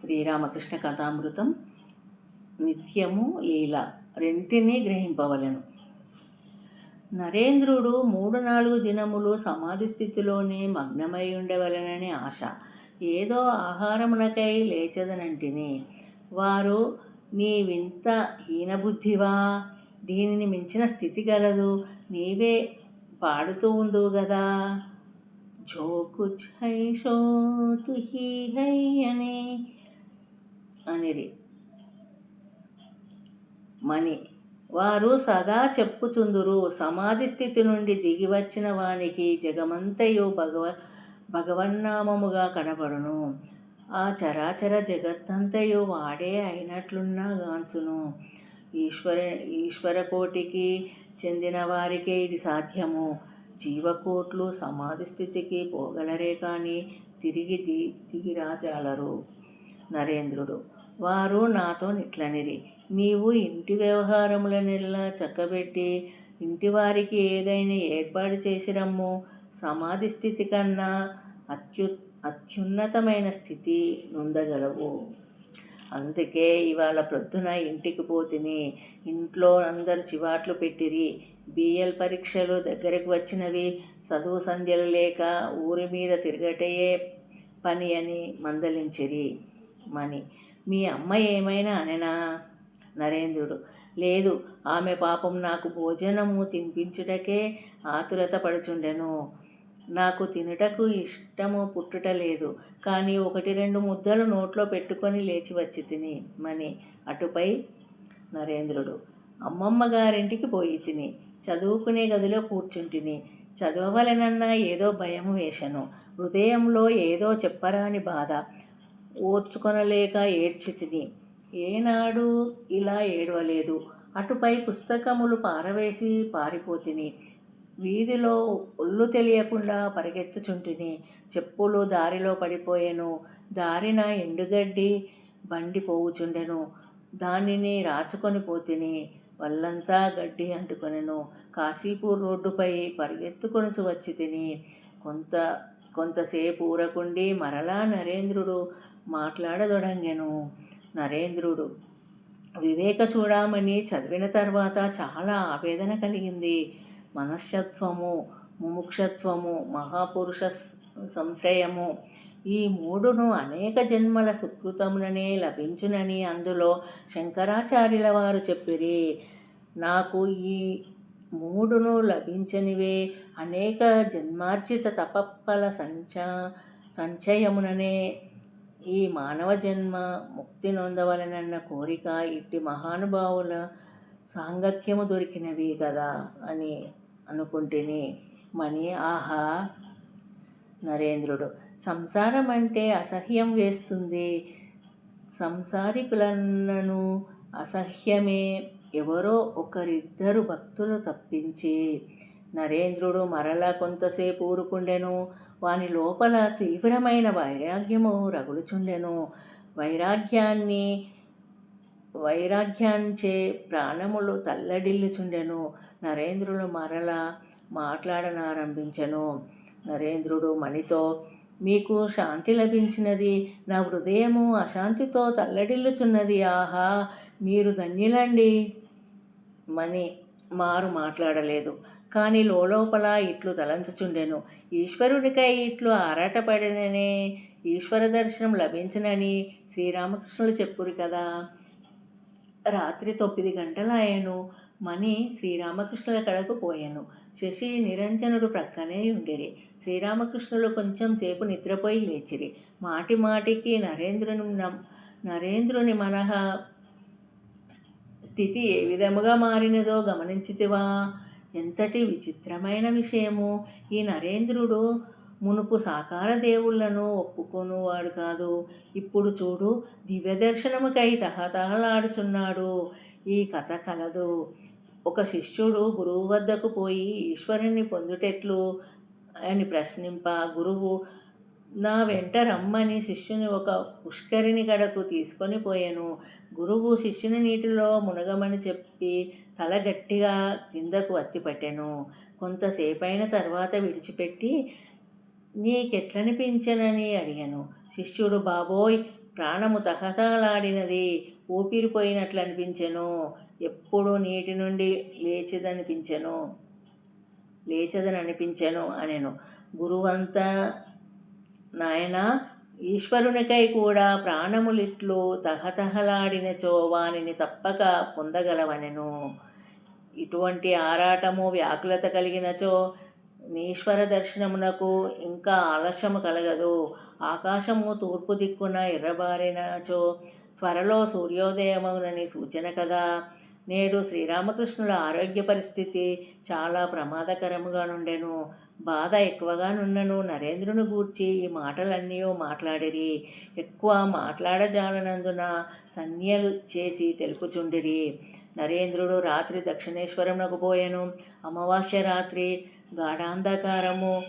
శ్రీరామకృష్ణ కథామృతం నిత్యము లీల రెంటినీ గ్రహింపవలను. నరేంద్రుడు మూడు నాలుగు దినములు సమాధి స్థితిలోనే మగ్నమై ఉండవలనని ఆశ. ఏదో ఆహారమునకై లేచదనంటిని. వారు నీ వింత హీనబుద్ధివా? దీనిని మించిన స్థితి గలదు. నీవే పాడుతూ ఉందువు కదా జోకు హై షో హీ హై అనే అనిరి. మణి వారు సదా చెప్పుచుందురు. సమాధి స్థితి నుండి దిగి వచ్చిన వానికి జగమంతయు భగవ భగవన్నామముగా కనబడును. ఆ చరాచర జగత్తంతయు వాడే అయినట్లున్న గాంచును. ఈశ్వర ఈశ్వరకోటికి చెందిన వారికే ఇది సాధ్యము. జీవకోట్లు సమాధి స్థితికి పోగలరే కానీ తిరిగి ది దిగిరాజాలరు నరేంద్రుడు వారు నాతో నిట్లనిరి. నీవు ఇంటి వ్యవహారములనెల్లా చక్కబెట్టి ఇంటి వారికి ఏదైనా ఏర్పాటు చేసిరమ్ము. సమాధి స్థితి కన్నా అత్యు అత్యున్నతమైన స్థితి నొందగలవు. అందుకే ఇవాళ ప్రొద్దున ఇంటికి పోతిని ఇంట్లో అందరు చివాట్లు పెట్టిరి. బిఎల్ పరీక్షలు దగ్గరకు వచ్చినవి చదువు సంధ్యలు లేక ఊరి మీద తిరగటయే పని అని మందలించిరి. మని మీ అమ్మ ఏమైనా అనెనా? నరేంద్రుడు. లేదు ఆమె పాపం నాకు భోజనము తినిపించుటకే ఆతురత పడుచుండెను నాకు తినుటకు ఇష్టము పుట్టుట లేదు. కానీ ఒకటి రెండు ముద్దలు నోట్లో పెట్టుకొని లేచి వచ్చి తిని మని అటుపై నరేంద్రుడు. అమ్మమ్మ గారింటికి పోయి తిని చదువుకునే గదిలో కూర్చుంటిని. చదవవలెనన్నా ఏదో భయం వేషను హృదయంలో ఏదో చెప్పరాని బాధ. ఓర్చుకొనలేక ఏడ్చి తిని ఏనాడు ఇలా ఏడవలేదు. అటుపై పుస్తకములు పారవేసి పారిపోతిని. వీధిలో ఒళ్ళు తెలియకుండా పరిగెత్తుచుంటిని. చెప్పులు దారిలో పడిపోయాను. దారిన ఎండుగడ్డి బండి పోవుచుండెను. దానిని రాచుకొని పోతిని. వల్లంతా గడ్డి అంటుకొనెను. కాశీపూర్ రోడ్డుపై పరిగెత్తుకొని వచ్చి తిని కొంత కొంతసేపు ఊరకుండి మరలా నరేంద్రుడు మాట్లాడదొడంగెను నరేంద్రుడు. వివేక చూడమని చదివిన తర్వాత చాలా ఆవేదన కలిగింది. మనశ్శత్వము ముముక్షత్వము మహాపురుష సంశయము ఈ మూడును అనేక జన్మల సుకృతముననే లభించునని అందులో శంకరాచార్యుల వారు చెప్పిరి. నాకు ఈ మూడును లభించనివే అనేక జన్మార్జిత తపప్పల సంచ సంచయముననే ఈ మానవ జన్మ ముక్తి నొందవలనన్న కోరిక ఇట్టి మహానుభావుల సాంగత్యము దొరికినవి కదా అని అనుకుంటుని మని ఆహా నరేంద్రుడు. సంసారం అంటే అసహ్యం వేస్తుంది. సంసారికులన్నను అసహ్యమే. ఎవరో ఒకరిద్దరు భక్తులు తప్పించి నరేంద్రుడు మరలా కొంతసేపు ఊరుకుండెను. వాని లోపల తీవ్రమైన వైరాగ్యము రగులుచుండెను. వైరాగ్యాన్ని వైరాగ్యాంచే ప్రాణములు తల్లడిల్లుచుండెను. నరేంద్రుడు మరల మాట్లాడనారంభించెను. నరేంద్రుడు మణితో మీకు శాంతి లభించినది నా హృదయము అశాంతితో తల్లడిల్లుచున్నది. ఆహా మీరు ధన్యులండి. మణి మారు మాట్లాడలేదు. కానీ లోపల ఇట్లు తలంచుచుండెను. ఈశ్వరుడికై ఇట్లు ఆరాటపడిననే ఈశ్వర దర్శనం లభించనని శ్రీరామకృష్ణులు చెప్పురు కదా. రాత్రి తొమ్మిది గంటలాయను మణి శ్రీరామకృష్ణుల కడకు పోయాను. శశి నిరంజనుడు ప్రక్కనే ఉండిరి. శ్రీరామకృష్ణులు కొంచెం సేపు నిద్రపోయి లేచిరి. మాటి మాటికి నరేంద్రుని నరేంద్రుని మనహ స్థితి ఏ విధముగా మారినదో గమనించితివా? ఎంతటి విచిత్రమైన విషయము. ఈ నరేంద్రుడు మునుపు సాకార దేవుళ్ళను ఒప్పుకొనువాడు కాదు. ఇప్పుడు చూడు దివ్యదర్శనముకై తహతహలాడుచున్నాడు. ఈ కథ కలదు. ఒక శిష్యుడు గురువు వద్దకు పోయి ఈశ్వరుణ్ణి పొందుటెట్లు అని ప్రశ్నింప గురువు నా వెంట రమ్మని శిష్యుని ఒక పుష్కరిణి గడకు తీసుకొని పోయాను. గురువు శిష్యుని నీటిలో మునగమని చెప్పి తల గట్టిగా కిందకు అత్తిపట్టాను కొంతసేపైన తర్వాత విడిచిపెట్టి నీకెట్లనిపించనని అడిగాను. శిష్యుడు బాబోయ్ ప్రాణము తహతలాడినది ఊపిరిపోయినట్లు అనిపించెను ఎప్పుడు నీటి నుండి లేచిదనిపించెను? లేచదని అనిపించెను అనేను. గురువంతా నాయన ఈశ్వరునికై కూడా ప్రాణములిట్లు తహతహలాడినచో వానిని తప్పక పొందగలవనెను. ఇటువంటి ఆరాటము వ్యాకులత కలిగినచో నీశ్వర దర్శనమునకు ఇంకా ఆలస్యము కలగదు. ఆకాశము తూర్పు దిక్కున ఎర్రబారినచో త్వరలో సూర్యోదయమునని సూచన కదా. నేడు శ్రీరామకృష్ణుల ఆరోగ్య పరిస్థితి చాలా ప్రమాదకరముగా నుండెను. బాధ ఎక్కువగా నున్నను నరేంద్రుని గూర్చి ఈ మాటలన్నీ మాట్లాడిరి. ఎక్కువ మాట్లాడజాలనందున సన్యలు చేసి తెలుపుచుండిరి. నరేంద్రుడు రాత్రి దక్షిణేశ్వరంకు పోయాను. అమావాస్య రాత్రి గాఢాంధకారము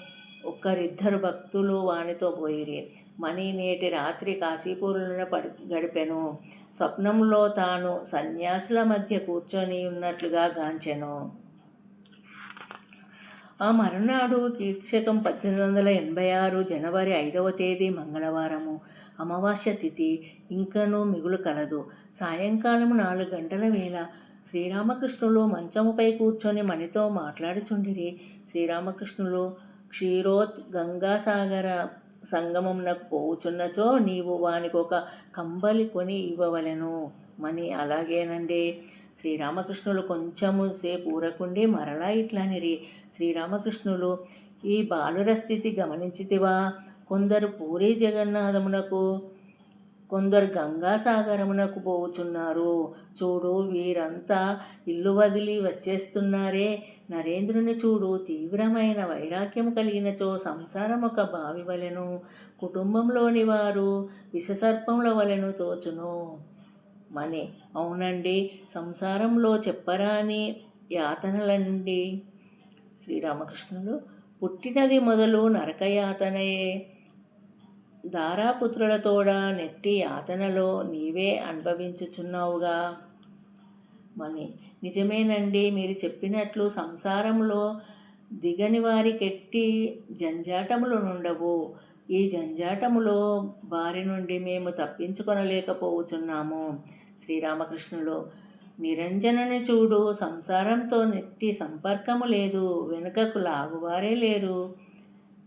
ఒక్కరిద్దరు భక్తులు వానితో పోయిరి. మణి నేటి రాత్రి కాశీపూరులను పడి గడిపెను. స్వప్నంలో తాను సన్యాసుల మధ్య కూర్చొని ఉన్నట్లుగా గాంచెను. ఆ మరునాడు కీర్తిశకం పద్దెనిమిది వందల ఎనభై ఆరు జనవరి ఐదవ తేదీ మంగళవారము. అమావాస్య తిథి ఇంకనూ మిగులు కలదు. సాయంకాలము నాలుగు గంటల వేళ శ్రీరామకృష్ణులు మంచముపై కూర్చొని మణితో మాట్లాడుచుండిరి. శ్రీరామకృష్ణులు క్షీరోత్ గంగాసాగర సంగమంనకు పోవుచున్నచో నీవు వానికి ఒక కంబలి కొని ఇవ్వవలెను. మని అలాగేనండి. శ్రీరామకృష్ణులు కొంచెము సేపు ఊరకుండి మరలా ఇట్లనిరి. శ్రీరామకృష్ణులు ఈ బాలుర స్థితి గమనించితివా? కొందరు పూరి జగన్నాథమునకు కొందరు గంగాసాగరమునకు పోవుచున్నారు. చూడు వీరంతా ఇల్లు వదిలి వచ్చేస్తున్నారే. నరేంద్రుని చూడు తీవ్రమైన వైరాగ్యం కలిగినచో సంసారం ఒక బావి వలెను కుటుంబంలోని వారు విషసర్పముల వలెను తోచును. మని. అవునండి. సంసారంలో చెప్పరాని యాతనలండి. శ్రీరామకృష్ణులు పుట్టినది మొదలు నరకయాతనయే. దారాపుత్రులతోడ నెట్టి యాతనలో నీవే అనుభవించుచున్నావుగా. మని. నిజమేనండి. మీరు చెప్పినట్లు సంసారంలో దిగని వారికెట్టి జంజాటములు నుండవు. ఈ జంజాటములో బారి నుండి మేము తప్పించుకొనలేకపోవచ్చున్నాము శ్రీరామకృష్ణులు నిరంజనని చూడు సంసారంతో నెట్టి సంపర్కము లేదు వెనుకకు లాగువారే లేరు.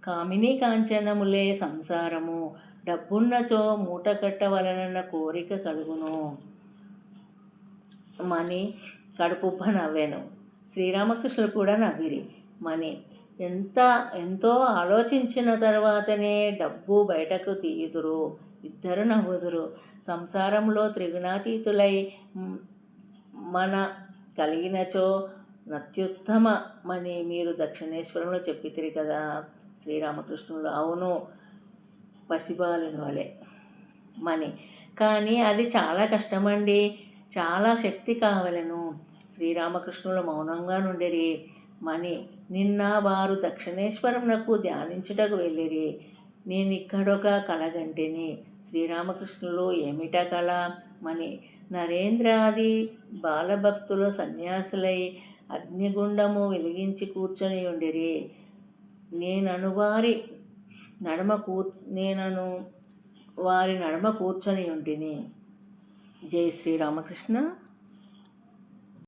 కామిని కాంచనములే సంసారము డబ్బున్నచో మూట కట్టవలనన్న కోరిక కలుగును. మని కడుపుబ్బ నవ్వాను. శ్రీరామకృష్ణులు కూడా నవ్విరి. మని ఎంత ఎంతో ఆలోచించిన తర్వాతనే డబ్బు బయటకు తీయుదురు. ఇద్దరు నవ్వుదురు. సంసారంలో త్రిగుణాతీతులై మన కలిగినచో నత్యుత్తమని మీరు దక్షిణేశ్వరంలో చెప్పితిరి కదా. శ్రీరామకృష్ణులు అవును పసిబాలుని వలె మని. కానీ అది చాలా కష్టమండి. చాలా శక్తి కావలను. శ్రీరామకృష్ణులు మౌనంగా నుండిరి. మని నిన్న వారు దక్షిణేశ్వరంనకు ధ్యానించుటకు వెళ్ళిరి. నేను ఇక్కడొక కలగంటిని. శ్రీరామకృష్ణులు ఏమిట కళ మని నరేంద్రాది బాలభక్తుల సన్యాసులై అగ్నిగుండము వెలిగించి కూర్చొని ఉండిరి నేనను వారి నడమ కూ నేనను వారి నడమ కూర్చొని ఉంటిని జై శ్రీరామకృష్ణ.